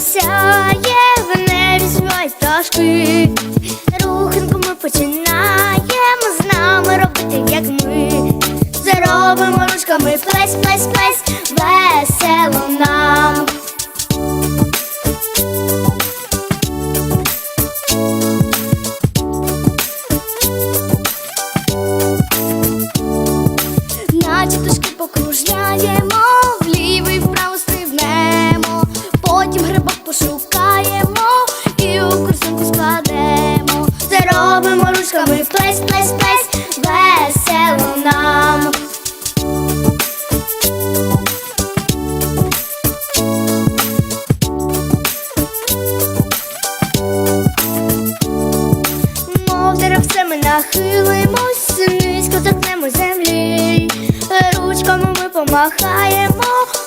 сяє, в небі співають пташки. Руханку ми починаємо з нами робити, як ми. Заробимо ручками плесь, плесь, плесь, весело нам. Наче пташки покружляємо, Ручками плесь, плесь, плесь, весело нам. Мов деревце ми нахилимось, низько торкнемо землі, ручками ми помахаємо,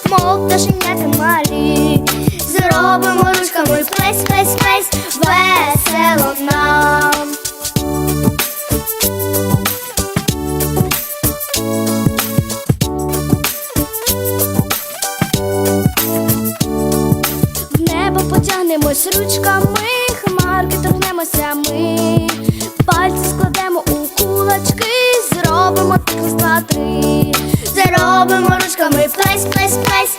мов пташеняти малі. Зробимо ручками плесь, плесь, плесь, потягнемось ручками, хмарки торкнемося ми, пальці складемо у кулачки, зробимо так раз, два, три, заробимо ручками плесь, плесь, плесь,